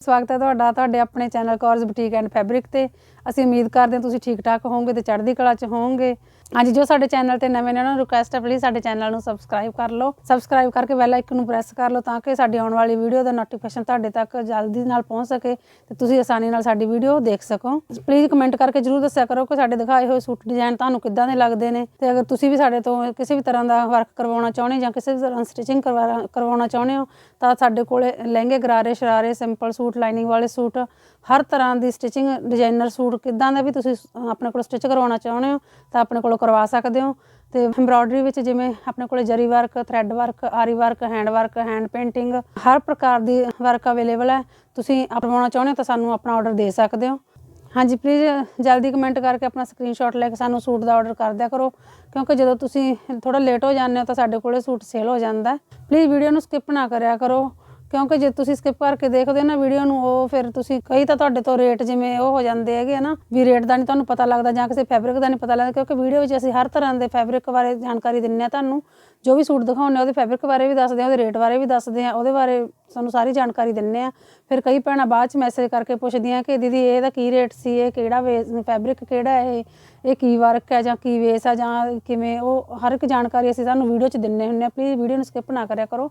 ਸਵਾਗਤ ਹੈ ਤੁਹਾਡਾ, ਤੁਹਾਡੇ ਆਪਣੇ channel course boutique and fabric ਤੇ। ਅਸੀਂ ਉਮੀਦ ਕਰਦੇ ਹਾਂ ਤੁਸੀਂ ਠੀਕ ਠਾਕ ਹੋਵੋਗੇ ਤੇ ਚੜ੍ਹਦੀ ਕਲਾ 'ਚ ਹੋਵੋਗੇ। ਹਾਂਜੀ, ਜੋ ਸਾਡੇ ਚੈਨਲ ਤੇ ਨਵੇਂ ਨੇ ਉਹਨਾਂ ਨੂੰ ਰਿਕੁਐਸਟ ਹੈ ਪਲੀਜ਼ ਸਾਡੇ ਚੈਨਲ ਨੂੰ ਸਬਸਕ੍ਰਾਈਬ ਕਰ ਲਓ। ਸਬਸਕ੍ਰਾਈਬ ਕਰਕੇ ਬੈਲ ਆਈਕਨ ਨੂੰ ਪ੍ਰੈਸ ਕਰ ਲਓ ਤਾਂ ਕਿ ਸਾਡੀ ਆਉਣ ਵਾਲੀ ਵੀਡੀਓ ਦਾ ਨੋਟੀਫਿਕੇਸ਼ਨ ਤੁਹਾਡੇ ਤੱਕ ਜਲਦੀ ਨਾਲ ਪਹੁੰਚ ਸਕੇ ਤੇ ਤੁਸੀਂ ਆਸਾਨੀ ਨਾਲ ਸਾਡੀ ਵੀਡੀਓ ਦੇਖ ਸਕੋ। ਪਲੀਜ਼ ਕਮੈਂਟ ਕਰਕੇ ਜਰੂਰ ਦੱਸਿਆ ਕਰੋ ਕਿ ਸਾਡੇ ਦਿਖਾਏ ਹੋਏ ਸੂਟ ਡਿਜ਼ਾਈਨ ਤੁਹਾਨੂੰ ਕਿੱਦਾਂ ਦੇ ਲੱਗਦੇ ਨੇ ਤੇ ਅਗਰ ਤੁਸੀਂ ਵੀ ਸਾਡੇ ਤੋਂ ਕਿਸੇ ਵੀ ਤਰ੍ਹਾਂ ਦਾ ਵਰਕ ਕਰਵਾਉਣਾ ਚਾਹੁੰਦੇ ਜਾਂ ਕਿਸੇ ਵੀ ਤਰ੍ਹਾਂ ਸਟਿਚਿੰਗ ਕਰਵਾਉਣਾ ਚਾਹੁੰਦੇ ਹੋ ਤਾਂ ਸਾਡੇ ਕੋਲੇ ਲਹਿੰਗੇ, ਗਰਾਰੇ, ਸ਼ਰਾਰੇ ਸਿੰਪਲ ਸੂਟ ਲਾਈਨਿੰਗ ਵਾਲੇ ਸੂਟ ਹਰ ਤਰ੍ਹਾਂ ਦੀ ਸਟਿਚਿੰਗ ਡਿਜ਼ਾਈਨਰ ਸੂਟ ਕਿੱਦਾਂ ਦਾ ਵੀ ਤੁਸੀਂ ਆਪਣੇ ਕੋਲ ਸਟਿਚ ਕਰਵਾਉਣਾ ਚਾਹੁੰਦੇ ਹੋ, ਤਾਂ ਆਪਣੇ ਕੋਲੋਂ ਕਰਵਾ ਸਕਦੇ ਹੋ। ਤੇ ਐਮਬ੍ਰੋਇਡਰੀ ਵਿੱਚ ਜਿਵੇਂ ਆਪਣੇ ਕੋਲ zari work thread work aari work hand work hand painting ਹਰ ਪ੍ਰਕਾਰ ਦੀ ਵਰਕ ਅਵੇਲੇਬਲ ਹੈ। ਤੁਸੀਂ ਅਪਣਾਉਣਾ ਚਾਹੁੰਦੇ ਹੋ ਤਾਂ ਸਾਨੂੰ ਆਪਣਾ ਆਰਡਰ ਦੇ ਸਕਦੇ ਹੋ। ਹਾਂਜੀ ਪਲੀਜ਼ ਜਲਦੀ ਕਮੈਂਟ ਕਰਕੇ ਆਪਣਾ ਸਕਰੀਨਸ਼ਾਟ ਲੈ ਕੇ ਸਾਨੂੰ ਸੂਟ ਦਾ ਆਰਡਰ ਕਰ ਦਿਆ ਕਰੋ। ਕਿਉਂਕਿ ਜਦੋਂ ਤੁਸੀਂ ਥੋੜਾ ਲੇਟ ਹੋ ਜਾਂਦੇ ਹੋ ਤਾਂ ਸਾਡੇ ਕੋਲੇ ਸੂਟ ਸੇਲ ਹੋ ਜਾਂਦਾ ਪਲੀਜ਼ ਵੀਡੀਓ ਨੂੰ ਸਕਿਪ ਨਾ ਕਰਿਆ ਕਰੋ। ਕਿਉਂਕਿ ਜੇ ਤੁਸੀਂ ਸਕਿਪ ਕਰਕੇ ਦੇਖਦੇ ਹੋ ਨਾ ਵੀਡੀਓ ਨੂੰ, ਉਹ ਫਿਰ ਤੁਸੀਂ ਕਈ ਤਾਂ ਤੁਹਾਡੇ ਤੋਂ ਰੇਟ ਜਿਵੇਂ ਉਹ ਹੋ ਜਾਂਦੇ ਹੈਗੇ ਆ ਨਾ, ਵੀ ਰੇਟ ਦਾ ਨਹੀਂ ਤੁਹਾਨੂੰ ਪਤਾ ਲੱਗਦਾ ਜਾਂ ਕਿਸੇ ਫੈਬਰਿਕ ਦਾ ਨਹੀਂ ਪਤਾ ਲੱਗਦਾ, ਕਿਉਂਕਿ ਵੀਡੀਓ ਵਿੱਚ ਅਸੀਂ ਹਰ ਤਰ੍ਹਾਂ ਦੇ ਫੈਬਰਿਕ ਬਾਰੇ ਜਾਣਕਾਰੀ ਦਿੰਨੇ ਆ ਤੁਹਾਨੂੰ, ਜੋ ਵੀ ਸੂਟ ਦਿਖਾਉਂਦੇ ਆ ਉਹਦੇ ਫੈਬਰਿਕ ਬਾਰੇ ਵੀ ਦੱਸਦੇ ਆ ਉਹਦੇ ਰੇਟ ਬਾਰੇ ਵੀ ਦੱਸਦੇ ਆ ਉਹਦੇ ਬਾਰੇ ਸਾਨੂੰ ਸਾਰੀ ਜਾਣਕਾਰੀ ਦਿੰਨੇ ਆ ਫਿਰ ਕਈ ਭੈਣਾਂ ਬਾਅਦ ਚ ਮੈਸੇਜ ਕਰਕੇ ਪੁੱਛਦੀਆਂ ਕਿ ਦੀਦੀ ਇਹਦਾ ਕੀ ਰੇਟ ਸੀ, ਇਹ ਕਿਹੜਾ ਫੈਬਰਿਕ ਕਿਹੜਾ ਹੈ ਇਹ ਇਹ ਕੀ ਵਰਕ ਹੈ ਜਾਂ ਕੀ ਵੇਸ ਆ ਜਾਂ ਕਿਵੇਂ, ਉਹ ਹਰ ਇੱਕ ਜਾਣਕਾਰੀ ਅਸੀਂ ਤੁਹਾਨੂੰ ਵੀਡੀਓ ਚ ਦਿੰਨੇ ਹੁੰਨੇ ਆ ਪਲੀਜ਼ ਵੀਡੀਓ ਨੂੰ ਸਕਿਪ ਨਾ ਕਰਿਆ ਕਰੋ।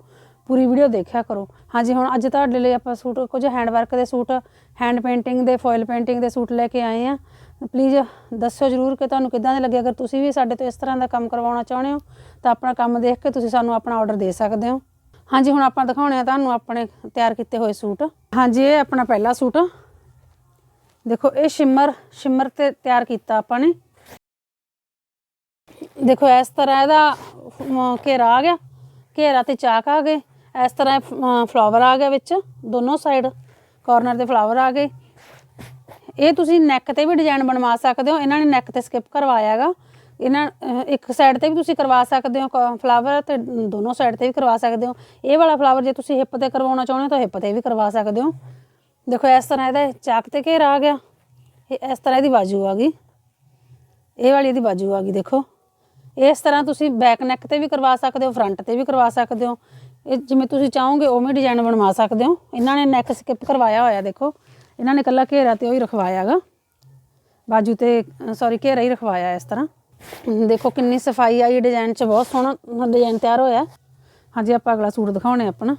ਪੂਰੀ ਵੀਡੀਓ ਦੇਖਿਆ ਕਰੋ। ਹਾਂਜੀ, ਹੁਣ ਅੱਜ ਤੁਹਾਡੇ ਲਈ ਆਪਾਂ ਸੂਟ, ਕੁਝ ਹੈਂਡ ਵਰਕ ਦੇ ਸੂਟ ਹੈਂਡ ਪੇਂਟਿੰਗ ਦੇ ਫੋਇਲ ਪੇਂਟਿੰਗ ਦੇ ਸੂਟ ਲੈ ਕੇ ਆਏ ਆ। ਪਲੀਜ਼ ਦੱਸਿਓ ਜਰੂਰ ਕਿ ਤੁਹਾਨੂੰ ਕਿੱਦਾਂ ਦੇ ਲੱਗੇ। ਅਗਰ ਤੁਸੀਂ ਵੀ ਸਾਡੇ ਤੋਂ ਇਸ ਤਰ੍ਹਾਂ ਦਾ ਕੰਮ ਕਰਵਾਉਣਾ ਚਾਹੁੰਦੇ ਹੋ, ਤਾਂ ਆਪਣਾ ਕੰਮ ਦੇਖ ਕੇ ਤੁਸੀਂ ਸਾਨੂੰ ਆਪਣਾ ਆਰਡਰ ਦੇ ਸਕਦੇ ਹੋ। ਹਾਂਜੀ, ਹੁਣ ਆਪਾਂ ਦਿਖਾਉਣੇ ਆ ਤੁਹਾਨੂੰ ਆਪਣੇ ਤਿਆਰ ਕੀਤੇ ਹੋਏ ਸੂਟ। ਹਾਂਜੀ, ਇਹ ਆਪਣਾ ਪਹਿਲਾ ਸੂਟ। ਦੇਖੋ, ਇਹ ਸ਼ਿਮਰ ਸ਼ਿਮਰ ਤੇ ਤਿਆਰ ਕੀਤਾ ਆਪਾਂ ਨੇ। ਦੇਖੋ, ਇਸ ਤਰ੍ਹਾਂ ਇਹਦਾ ਘੇਰਾ ਆ ਗਿਆ। ਘੇਰਾ ਤੇ ਚਾਕ ਆ ਗਏ। ਇਸ ਤਰ੍ਹਾਂ ਫਲਾਵਰ ਆ ਗਿਆ ਵਿੱਚ, ਦੋਨੋਂ ਸਾਈਡ ਕਾਰਨਰ ਦੇ ਫਲਾਵਰ ਆ ਗਏ। ਇਹ ਤੁਸੀਂ ਨੈਕ ਤੇ ਵੀ ਡਿਜ਼ਾਈਨ ਬਣਵਾ ਸਕਦੇ ਹੋ, ਇਹਨਾਂ ਨੇ ਨੈਕ ਤੇ ਸਕਿਪ ਕਰਵਾਇਆ ਹੈਗਾ। ਇਹਨਾਂ ਇੱਕ ਸਾਈਡ ਤੇ ਵੀ ਤੁਸੀਂ ਕਰਵਾ ਸਕਦੇ ਹੋ ਫਲਾਵਰ ਤੇ ਦੋਨੋਂ ਸਾਈਡ ਤੇ ਵੀ ਕਰਵਾ ਸਕਦੇ ਹੋ। ਇਹ ਵਾਲਾ ਫਲਾਵਰ ਜੇ ਤੁਸੀਂ ਹਿੱਪ ਤੇ ਕਰਵਾਉਣਾ ਚਾਹੁੰਦੇ ਹੋ ਤਾਂ ਹਿੱਪ ਤੇ ਵੀ ਕਰਵਾ ਸਕਦੇ ਹੋ। ਦੇਖੋ, ਇਸ ਤਰ੍ਹਾਂ ਇਹਦਾ ਚਾਕ ਤੇ ਘੇਰਾ ਆ ਗਿਆ। ਇਹ ਇਸ ਤਰ੍ਹਾਂ ਇਹਦੀ ਬਾਜੂ ਆ ਗਈ। ਇਹ ਵਾਲੀ ਇਹਦੀ ਬਾਜੂ ਆ ਗਈ, ਦੇਖੋ। ਇਸ ਤਰ੍ਹਾਂ ਤੁਸੀਂ ਬੈਕ ਨੈਕ ਤੇ ਵੀ ਕਰਵਾ ਸਕਦੇ ਹੋ ਫਰੰਟ ਤੇ ਵੀ ਕਰਵਾ ਸਕਦੇ ਹੋ। ਇਹ ਜਿਵੇਂ ਤੁਸੀਂ ਚਾਹੋਗੇ ਉਵੇਂ ਡਿਜ਼ਾਈਨ ਬਣਵਾ ਸਕਦੇ ਹੋ। ਇਹਨਾਂ ਨੇ ਨੈਕ ਸਕਿਪ ਕਰਵਾਇਆ ਹੋਇਆ, ਦੇਖੋ। ਇਹਨਾਂ ਨੇ ਕੱਲਾ ਘੇਰਾ ਤੇ ਉਹ ਹੀ ਰਖਵਾਇਆ ਹੈਗਾ। ਬਾਜੂ ਤੇ ਸੌਰੀ ਘੇਰਾ ਹੀ ਰਖਵਾਇਆ ਇਸ ਤਰ੍ਹਾਂ। ਦੇਖੋ ਕਿੰਨੀ ਸਫ਼ਾਈ ਆਈ ਡਿਜ਼ਾਈਨ 'ਚ ਬਹੁਤ ਸੋਹਣਾ ਡਿਜ਼ਾਈਨ ਤਿਆਰ ਹੋਇਆ। ਹਾਂਜੀ, ਆਪਾਂ ਅਗਲਾ ਸੂਟ ਦਿਖਾਉਣੇ ਆਪਣਾ।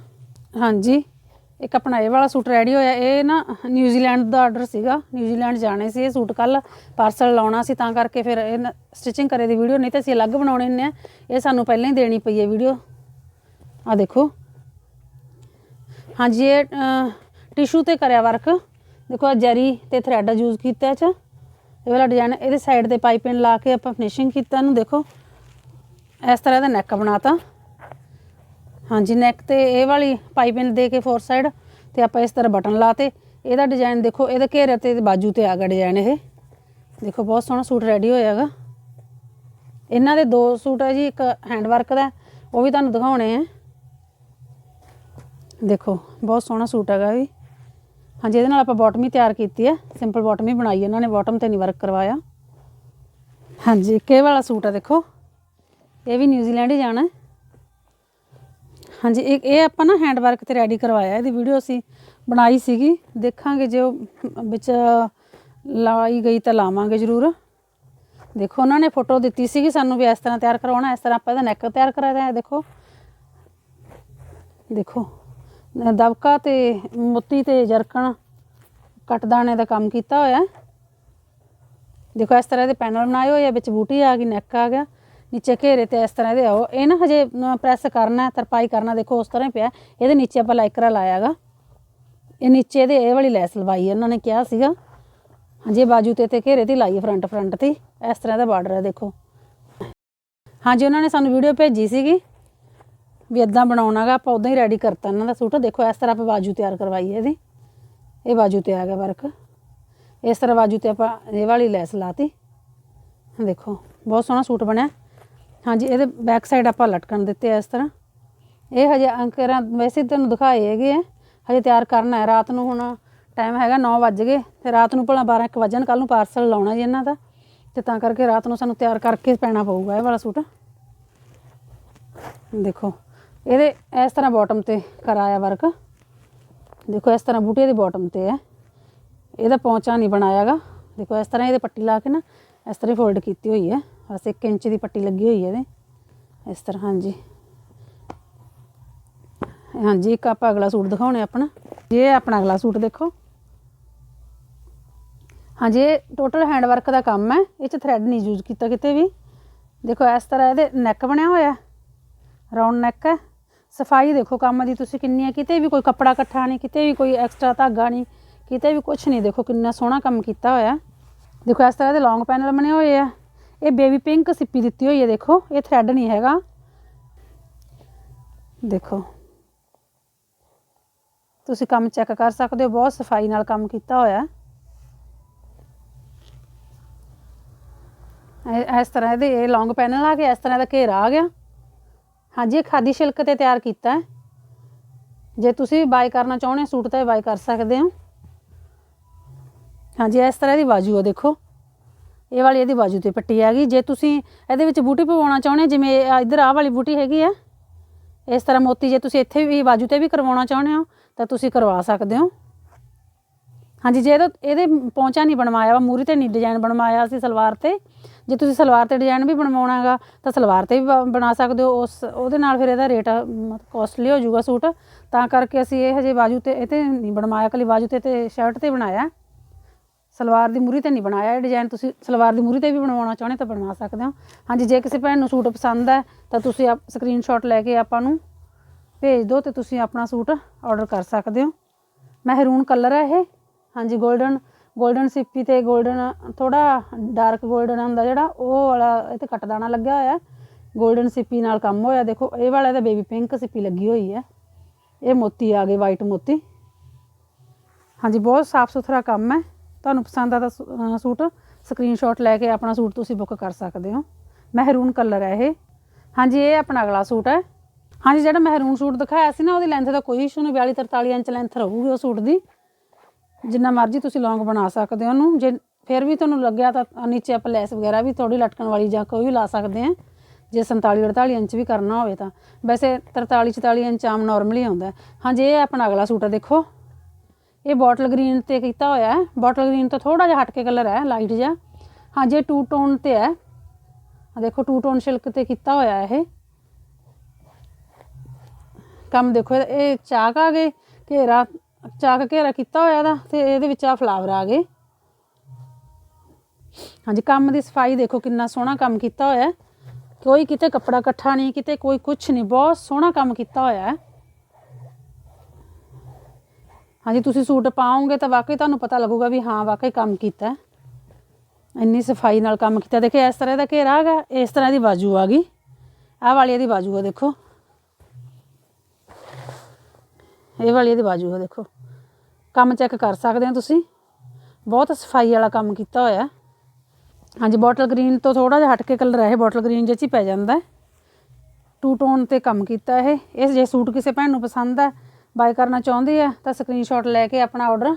ਹਾਂਜੀ, ਇੱਕ ਆਪਣਾ ਇਹ ਵਾਲਾ ਸੂਟ ਰੈਡੀ ਹੋਇਆ। ਇਹ ਨਾ ਨਿਊਜ਼ੀਲੈਂਡ ਦਾ ਆਰਡਰ ਸੀਗਾ। ਨਿਊਜ਼ੀਲੈਂਡ ਜਾਣੇ ਸੀ ਇਹ ਸੂਟ ਕੱਲ ਪਾਰਸਲ ਲਾਉਣਾ ਸੀ, ਤਾਂ ਕਰਕੇ ਫਿਰ ਇਹ ਸਟਿਚਿੰਗ ਕਰੇ ਦੀ ਵੀਡੀਓ, ਨਹੀਂ ਤਾਂ ਅਸੀਂ ਅਲੱਗ ਬਣਾਉਣੇ ਹੁੰਦੇ ਆ ਇਹ ਸਾਨੂੰ ਪਹਿਲਾਂ ਹੀ ਦੇਣੀ ਪਈ ਹੈ ਵੀਡੀਓ। ਆ ਦੇਖੋ। ਹਾਂਜੀ, ਇਹ ਟਿਸ਼ੂ ਤੇ ਕਰਿਆ ਵਰਕ ਦੇਖੋ ਆ ਜਰੀ ਤੇ ਥ੍ਰੈਡ ਯੂਜ਼ ਕੀਤਾ ਇਹ ਚ। ਇਹ ਵਾਲਾ ਡਿਜ਼ਾਈਨ ਇਹਦੇ ਸਾਈਡ ਤੇ ਪਾਈਪਿੰਗ ਲਾ ਕੇ ਆਪਾਂ ਫਿਨਿਸ਼ਿੰਗ ਕੀਤਾ ਇਹਨੂੰ, ਦੇਖੋ। ਇਸ ਤਰ੍ਹਾਂ ਦਾ ਨੈਕ ਬਣਾਤਾ। ਹਾਂਜੀ ਨੈਕ ਤੇ ਇਹ ਵਾਲੀ ਪਾਈਪਿੰਗ ਦੇ ਕੇ ਫੋਰ ਸਾਈਡ ਤੇ ਆਪਾਂ ਇਸ ਤਰ੍ਹਾਂ ਬਟਨ ਲਾਤੇ। ਇਹਦਾ ਡਿਜ਼ਾਈਨ ਦੇਖੋ, ਇਹਦੇ ਘੇਰੇ ਤੇ ਬਾਜੂ ਤੇ ਆ ਗਿਆ ਡਿਜ਼ਾਈਨ ਇਹ। ਦੇਖੋ, ਬਹੁਤ ਸੋਹਣਾ ਸੂਟ ਰੈਡੀ ਹੋਇਆਗਾ। ਇਹਨਾਂ ਦੇ ਦੋ ਸੂਟ ਹੈ ਜੀ, ਇੱਕ ਹੈਂਡ ਵਰਕ ਦਾ, ਉਹ ਵੀ ਤੁਹਾਨੂੰ ਦਿਖਾਉਣੇ ਆ। ਦੇਖੋ, ਬਹੁਤ ਸੋਹਣਾ ਸੂਟ ਹੈਗਾ ਵੀ ਹਾਂਜੀ, ਇਹਦੇ ਨਾਲ ਆਪਾਂ ਬਾਟਮ ਹੀ ਤਿਆਰ ਕੀਤੀ ਹੈ। ਸਿੰਪਲ ਬਾਟਮ ਹੀ ਬਣਾਈ ਇਹਨਾਂ ਨੇ ਬਾਟਮ ਤੇ ਨਹੀਂ ਵਰਕ ਕਰਵਾਇਆ। ਹਾਂਜੀ, ਇੱਕ ਇਹ ਵਾਲਾ ਸੂਟ ਹੈ ਦੇਖੋ। ਇਹ ਵੀ ਨਿਊਜ਼ੀਲੈਂਡ ਹੀ ਜਾਣਾ ਹਾਂਜੀ, ਇਹ ਇਹ ਆਪਾਂ ਨਾ ਹੈਂਡ ਵਰਕ ਤੇ ਰੈਡੀ ਕਰਵਾਇਆ। ਇਹਦੀ ਵੀਡੀਓ ਅਸੀਂ ਬਣਾਈ ਸੀਗੀ। ਦੇਖਾਂਗੇ ਜੇ ਉਹ ਵਿੱਚ ਲਾਈ ਗਈ ਤਾਂ ਲਾਵਾਂਗੇ ਜ਼ਰੂਰ। ਦੇਖੋ, ਉਹਨਾਂ ਨੇ ਫੋਟੋ ਦਿੱਤੀ ਸੀਗੀ ਸਾਨੂੰ ਵੀ ਇਸ ਤਰ੍ਹਾਂ ਤਿਆਰ ਕਰਵਾਉਣਾ ਇਸ ਤਰ੍ਹਾਂ ਆਪਾਂ ਇਹਦਾ ਨੈਕ ਤਿਆਰ ਕਰਾਇਆ ਦੇਖੋ। ਦੇਖੋ। ਦਬਕਾ ਤੇ ਮੋਤੀ ਤੇ ਜਰਕਣ ਕੱਟਦਾਣੇ ਦਾ ਕੰਮ ਕੀਤਾ ਹੋਇਆ। ਦੇਖੋ ਇਸ ਤਰ੍ਹਾਂ ਦੇ ਪੈਨਲ ਬਣਾਏ ਹੋਏ ਆ, ਵਿੱਚ ਬੂਟੀ ਆ ਗਈ, ਨੈਕ ਆ ਗਿਆ, ਨੀਚੇ ਘੇਰੇ ਤੇ ਇਸ ਤਰ੍ਹਾਂ ਦੇ ਆਓ। ਇਹ ਨਾ ਹਜੇ ਪ੍ਰੈਸ ਕਰਨਾ, ਤਰਪਾਈ ਕਰਨਾ ਦੇਖੋ ਉਸ ਤਰ੍ਹਾਂ ਹੀ ਪਿਆ। ਇਹਦੇ ਨੀਚੇ ਆਪਾਂ ਲਾਈਕਰਾ ਲਾਇਆਗਾ ਇਹ ਨੀਚੇ ਦੇ ਇਹ ਵਾਲੀ ਲੈਸ ਲਵਾਈ ਹੈ ਉਹਨਾਂ ਨੇ ਕਿਹਾ ਸੀਗਾ। ਹਾਂਜੀ ਇਹ ਬਾਜੂ ਤੇ ਤੇ ਘੇਰੇ ਤੇ ਲਾਈ ਫਰੰਟ ਫਰੰਟ ਤੇ ਇਸ ਤਰ੍ਹਾਂ ਦਾ ਬਾਰਡਰ ਹੈ ਦੇਖੋ। ਹਾਂਜੀ, ਉਹਨਾਂ ਨੇ ਸਾਨੂੰ ਵੀਡੀਓ ਭੇਜੀ ਸੀਗੀ। ਵੀ ਇਦਾਂ ਬਣਾਉਣਾਗਾ, ਆਪਾਂ ਉਦਾਂ ਹੀ ਰੈਡੀ ਕਰਤਾ ਇਹਨਾਂ ਦਾ ਸੂਟ। ਦੇਖੋ, ਇਸ ਤਰ੍ਹਾਂ ਆਪਾਂ ਬਾਜੂ ਤਿਆਰ ਕਰਵਾਈ ਹੈ ਇਹਦੀ। ਇਹ ਬਾਜੂ ਤੇ ਆ ਗਿਆ ਵਰਕ। ਇਸ ਤਰ੍ਹਾਂ ਬਾਜੂ ਤੇ ਆਪਾਂ ਇਹ ਵਾਲੀ ਲੈਸ ਲਾਤੀ। ਦੇਖੋ, ਬਹੁਤ ਸੋਹਣਾ ਸੂਟ ਬਣਿਆ। ਹਾਂਜੀ, ਇਹਦੇ ਬੈਕ ਸਾਈਡ ਆਪਾਂ ਲਟਕਣ ਦਿੱਤੇ ਆ ਇਸ ਤਰ੍ਹਾਂ। ਇਹ ਹਜੇ ਅੰਕਰਾਂ, ਵੈਸੇ ਤੁਹਾਨੂੰ ਦਿਖਾਏ ਹੈਗੇ ਆ। ਹਜੇ ਤਿਆਰ ਕਰਨਾ ਹੈ। ਰਾਤ ਨੂੰ ਹੁਣ ਟਾਈਮ ਹੈਗਾ 9 ਵਜ ਗਏ। ਤੇ ਰਾਤ ਨੂੰ ਭਲਾ 12 1 ਵਜਣ ਕੱਲ ਨੂੰ ਪਾਰਸਲ ਲਾਉਣਾ ਜੀ ਇਹਨਾਂ ਦਾ। ਤੇ ਤਾਂ ਕਰਕੇ ਰਾਤ ਨੂੰ ਸਾਨੂੰ ਤਿਆਰ ਕਰਕੇ ਪੈਣਾ ਪਊਗਾ ਇਹ ਵਾਲਾ ਸੂਟ। ਦੇਖੋ ਇਹਦੇ ਇਸ ਤਰ੍ਹਾਂ ਬਾਟਮ ਤੇ ਕਰਾਇਆ ਵਰਕ ਦੇਖੋ ਇਸ ਤਰ੍ਹਾਂ ਬੂਟੇ ਦੇ ਬਾਟਮ ਤੇ ਹੈ। ਇਹਦਾ ਪੌਂਚਾ ਨਹੀਂ ਬਣਾਇਆਗਾ। ਦੇਖੋ ਇਸ ਤਰ੍ਹਾਂ ਇਹਦੇ ਪੱਟੀ ਲਾ ਕੇ ਨਾ, ਇਸ ਤਰ੍ਹਾਂ ਫੋਲਡ ਕੀਤੀ ਹੋਈ ਹੈ। ਬਸ 1 ਇੰਚ ਦੀ ਪੱਟੀ ਲੱਗੀ ਹੋਈ ਹੈ ਇਹਦੇ। ਇਸ ਤਰ੍ਹਾਂ, ਹਾਂਜੀ। ਹਾਂਜੀ, ਇੱਕ ਆਪਾਂ ਅਗਲਾ ਸੂਟ ਦਿਖਾਉਣੇ ਆਪਣਾ। ਇਹ ਆਪਣਾ ਅਗਲਾ ਸੂਟ ਦੇਖੋ। ਹਾਂਜੀ, ਇਹ ਟੋਟਲ ਹੈਂਡ ਵਰਕ ਦਾ ਕੰਮ ਹੈ। ਇਹ ਚ ਥ੍ਰੈਡ ਨਹੀਂ ਯੂਜ਼ ਕੀਤਾ ਕਿਤੇ ਵੀ। ਦੇਖੋ ਇਸ ਤਰ੍ਹਾਂ ਇਹਦੇ ਨੈਕ ਬਣਿਆ ਹੋਇਆ। ਰਾਉਂਡ ਨੈਕ ਹੈ। ਸਫ਼ਾਈ ਦੇਖੋ ਕੰਮ ਦੀ, ਤੁਸੀਂ ਕਿੰਨੀ ਹੈ, ਕਿਤੇ ਵੀ ਕੋਈ ਕੱਪੜਾ ਇਕੱਠਾ ਨਹੀਂ, ਕਿਤੇ ਵੀ ਕੋਈ ਐਕਸਟਰਾ ਧਾਗਾ ਨਹੀਂ, ਕਿਤੇ ਵੀ ਕੁਝ ਨਹੀਂ, ਦੇਖੋ ਕਿੰਨਾ ਸੋਹਣਾ ਕੰਮ ਕੀਤਾ ਹੋਇਆ। ਦੇਖੋ ਇਸ ਤਰ੍ਹਾਂ ਦੇ ਲੌਂਗ ਪੈਨਲ ਬਣੇ ਹੋਏ ਆ। ਇਹ ਬੇਬੀ ਪਿੰਕ ਸਿੱਪੀ ਦਿੱਤੀ ਹੋਈ ਹੈ, ਦੇਖੋ, ਇਹ ਥ੍ਰੈਡ ਨਹੀਂ ਹੈਗਾ। ਦੇਖੋ। ਤੁਸੀਂ ਕੰਮ ਚੈੱਕ ਕਰ ਸਕਦੇ ਹੋ, ਬਹੁਤ ਸਫ਼ਾਈ ਨਾਲ ਕੰਮ ਕੀਤਾ ਹੋਇਆ। ਇਸ ਤਰ੍ਹਾਂ ਇਹਦੇ, ਇਹ ਲੌਂਗ ਪੈਨਲ ਆ ਗਿਆ, ਇਸ ਤਰ੍ਹਾਂ ਦਾ ਘੇਰਾ ਆ ਗਿਆ। ਹਾਂਜੀ ਇਹ ਖਾਦੀ ਸਿਲਕ ਤੇ ਤਿਆਰ ਕੀਤਾ ਹੈ। ਜੇ ਤੁਸੀਂ ਬਾਈ ਕਰਨਾ ਚਾਹੁੰਦੇ ਹੋ ਸੂਟ ਤਾਂ ਬਾਈ ਕਰ ਸਕਦੇ ਹੋ। ਹਾਂਜੀ ਇਸ ਤਰ੍ਹਾਂ ਦੀ ਬਾਜੂ ਆ ਦੇਖੋ। ਇਹ ਵਾਲੀ ਇਹਦੀ ਬਾਜੂ ਤੇ ਪੱਟੀ ਆ ਗਈ। ਜੇ ਤੁਸੀਂ ਇਹਦੇ ਵਿੱਚ ਬੂਟੀ ਪਵਾਉਣਾ ਚਾਹੁੰਦੇ ਹੋ, ਜਿਵੇਂ ਇਹ ਇੱਧਰ ਆਹ ਵਾਲੀ ਬੂਟੀ ਹੈਗੀ ਆ ਇਸ ਤਰ੍ਹਾਂ ਮੋਤੀ ਜੇ ਤੁਸੀਂ ਇੱਥੇ ਵੀ ਬਾਜੂ ਤੇ ਵੀ ਕਰਵਾਉਣਾ ਚਾਹੁੰਦੇ ਹੋ ਤਾਂ ਤੁਸੀਂ ਕਰਵਾ ਸਕਦੇ ਹੋ। ਹਾਂਜੀ, ਜੇ ਇਹਦਾ ਇਹਦੇ ਪੌਂਚਾ ਨਹੀਂ ਬਣਵਾਇਆ ਵਾ, ਮੂਰੀ ਤੇ ਨਹੀਂ ਡਿਜ਼ਾਈਨ ਬਣਵਾਇਆ ਅਸੀਂ ਸਲਵਾਰ ਤੇ, ਜੇ ਤੁਸੀਂ ਸਲਵਾਰ ਤੇ ਡਿਜ਼ਾਈਨ ਵੀ ਬਣਵਾਉਣਾ ਹੈਗਾ ਤਾਂ ਸਲਵਾਰ ਤੇ ਵੀ ਬਣਾ ਸਕਦੇ ਹੋ, ਉਸ ਉਹਦੇ ਨਾਲ ਫਿਰ ਇਹਦਾ ਰੇਟ ਕੋਸਟਲੀ ਹੋ ਜਾਊਗਾ ਸੂਟ। ਤਾਂ ਕਰਕੇ ਅਸੀਂ ਇਹ ਹਜੇ ਬਾਜੂ ਤੇ ਇਹ ਤੇ ਨਹੀਂ ਬਣਵਾਇਆ, ਕੱਲੀ ਬਾਜੂ ਤੇ ਤੇ ਸ਼ਰਟ ਤੇ ਬਣਾਇਆ। ਸਲਵਾਰ ਦੀ ਮੂਰੀ ਤੇ ਨਹੀਂ ਬਣਾਇਆ, ਇਹ ਡਿਜ਼ਾਈਨ ਤੁਸੀਂ ਸਲਵਾਰ ਦੀ ਮੂਰੀ ਤੇ ਵੀ ਬਣਵਾਉਣਾ ਚਾਹੁੰਦੇ ਤਾਂ ਬਣਵਾ ਸਕਦੇ ਹੋ। ਹਾਂਜੀ, ਜੇ ਕਿਸੇ ਭੈਣ ਨੂੰ ਸੂਟ ਪਸੰਦ ਹੈ, ਤਾਂ ਤੁਸੀਂ ਆਪ ਸਕਰੀਨਸ਼ਾਟ ਲੈ ਕੇ ਆਪਾਂ ਨੂੰ ਭੇਜ ਦਿਓ ਤੇ ਤੁਸੀਂ ਆਪਣਾ ਸੂਟ ਆਰਡਰ ਕਰ ਸਕਦੇ ਹੋ। ਮਹਿਰੂਨ ਕਲਰ ਹੈ ਇਹ। ਹਾਂਜੀ 골ਡਨ 골ਡਨ ਸਿੱਪੀ ਤੇ 골ਡਨ ਥੋੜਾ ਡਾਰਕ 골ਡਨ ਹੁੰਦਾ ਜਿਹੜਾ, ਉਹ ਵਾਲਾ ਇਹ ਤੇ ਕੱਟ ਦਾਣਾ ਲੱਗਿਆ ਹੋਇਆ। 골ਡਨ ਸਿੱਪੀ ਨਾਲ ਕੰਮ ਹੋਇਆ। ਦੇਖੋ, ਇਹ ਵਾਲਾ ਤਾਂ ਬੇਬੀ ਪਿੰਕ ਸਿੱਪੀ ਲੱਗੀ ਹੋਈ ਹੈ। ਇਹ ਮੋਤੀ ਆ ਗਏ ਵਾਈਟ ਮੋਤੀ। ਹਾਂਜੀ, ਬਹੁਤ ਸਾਫ਼ ਸੁਥਰਾ ਕੰਮ ਹੈ। ਤੁਹਾਨੂੰ ਪਸੰਦ ਆ ਤਾਂ ਸੂਟ ਸਕਰੀਨਸ਼ਾਟ ਲੈ ਕੇ ਆਪਣਾ ਸੂਟ ਤੁਸੀਂ ਬੁੱਕ ਕਰ ਸਕਦੇ ਹੋ। ਮਹਿਰੂਨ ਕਲਰ ਹੈ ਇਹ। ਹਾਂਜੀ, ਇਹ ਆਪਣਾ ਅਗਲਾ ਸੂਟ ਹੈ। ਹਾਂਜੀ, ਜਿਹੜਾ ਮਹਿਰੂਨ ਸੂਟ ਦਿਖਾਇਆ ਸੀ ਨਾ, ਉਹਦੀ ਲੈਂਥ ਦਾ ਕੋਈ ਇਸ਼ੂ ਨਹੀਂ 42 43 ਇੰਚ ਲੈਂਥ ਰਹੂਗੀ ਉਹ ਸੂਟ ਦੀ। ਜਿੰਨਾ ਮਰਜ਼ੀ ਤੁਸੀਂ ਲੌਂਗ ਬਣਾ ਸਕਦੇ ਹੋ ਉਹਨੂੰ। ਜੇ ਫਿਰ ਵੀ ਤੁਹਾਨੂੰ ਲੱਗਿਆ ਤਾਂ ਨੀਚੇ ਆਪਾਂ ਲੈਸ ਵਗੈਰਾ ਵੀ ਥੋੜੀ ਲਟਕਣ ਵਾਲੀ ਜਾਂ ਕੋਈ ਵੀ ਲਾ ਸਕਦੇ ਆ ਜੇ 47 48 ਇੰਚ ਵੀ ਕਰਨਾ ਹੋਵੇ ਤਾਂ। ਵੈਸੇ 43 44 ਇੰਚ ਆਮ ਨਾਰਮਲੀ ਆਉਂਦਾ ਹੈ। ਹਾਂਜੀ ਇਹ ਆਪਣਾ ਅਗਲਾ ਸੂਟ ਹੈ, ਦੇਖੋ। ਇਹ ਬੋਟਲ ਗ੍ਰੀਨ ਤੇ ਕੀਤਾ ਹੋਇਆ ਹੈ। ਬੋਟਲ ਗ੍ਰੀਨ ਤੋਂ ਥੋੜਾ ਜਿਹਾ ਹਟ ਕੇ ਕਲਰ ਹੈ ਲਾਈਟ ਜਿਹਾ। ਹਾਂਜੀ ਇਹ ਟੂ ਟੋਨ ਤੇ ਹੈ। ਆ ਦੇਖੋ ਟੂ ਟੋਨ ਸਿਲਕ ਤੇ ਕੀਤਾ ਹੋਇਆ ਹੈ ਇਹ। ਕੰਮ ਦੇਖੋ ਇਹਦਾ- ਇਹ ਚਾਕ ਆ ਗਏ, ਘੇਰਾ। ਚਾਕ ਘੇਰਾ ਕੀਤਾ ਹੋਇਆ ਇਹਦਾ ਤੇ ਇਹਦੇ ਵਿੱਚ ਆ ਫਲਾਵਰ ਆ ਗਏ। ਹਾਂਜੀ, ਕੰਮ ਦੀ ਸਫ਼ਾਈ ਦੇਖੋ ਕਿੰਨਾ ਸੋਹਣਾ ਕੰਮ ਕੀਤਾ ਹੋਇਆ ਹੈ। ਕੋਈ ਕਿਤੇ ਕੱਪੜਾ ਇਕੱਠਾ ਨਹੀਂ, ਕਿਤੇ ਕੋਈ ਕੁਛ ਨਹੀਂ, ਬਹੁਤ ਸੋਹਣਾ ਕੰਮ ਕੀਤਾ ਹੋਇਆ ਹੈ। ਹਾਂਜੀ, ਤੁਸੀਂ ਸੂਟ ਪਾਓਗੇ ਤਾਂ ਵਾਕਈ ਤੁਹਾਨੂੰ ਪਤਾ ਲੱਗੂਗਾ ਵੀ ਹਾਂ, ਵਾਕਈ ਕੰਮ ਕੀਤਾ ਹੈ। ਇੰਨੀ ਸਫ਼ਾਈ ਨਾਲ ਕੰਮ ਕੀਤਾ। ਦੇਖੇ, ਇਸ ਤਰ੍ਹਾਂ ਦਾ ਘੇਰਾ ਹੈਗਾ, ਇਸ ਤਰ੍ਹਾਂ ਦੀ ਬਾਜੂ ਆ ਗਈ। ਆਹ ਵਾਲੀ ਇਹਦੀ ਬਾਜੂ ਆ, ਦੇਖੋ। ਇਹ ਵਾਲੀ ਇਹਦੀ ਬਾਜੂ ਹੈ ਦੇਖੋ। ਕੰਮ ਚੈੱਕ ਕਰ ਸਕਦੇ ਹੋ ਤੁਸੀਂ। ਬਹੁਤ ਸਫ਼ਾਈ ਵਾਲਾ ਕੰਮ ਕੀਤਾ ਹੋਇਆ। ਹਾਂਜੀ ਬੋਟਲ ਗ੍ਰੀਨ ਤੋਂ ਥੋੜਾ ਜਿਹਾ ਹਟ ਕੇ ਕਲਰ ਹੈ ਇਹ ਬੋਟਲ ਗ੍ਰੀਨ ਜਿਹੇ ਹੀ ਪੈ ਜਾਂਦਾ ਹੈ। ਟੂ ਟੋਨ ਤੇ ਕੰਮ ਕੀਤਾ ਇਹ। ਇਹ ਜੇ ਸੂਟ ਕਿਸੇ ਭੈਣ ਨੂੰ ਪਸੰਦ ਹੈ ਬਾਈ ਕਰਨਾ ਚਾਹੁੰਦੀ ਹੈ ਤਾਂ ਸਕਰੀਨਸ਼ਾਟ ਲੈ ਕੇ ਆਪਣਾ ਆਰਡਰ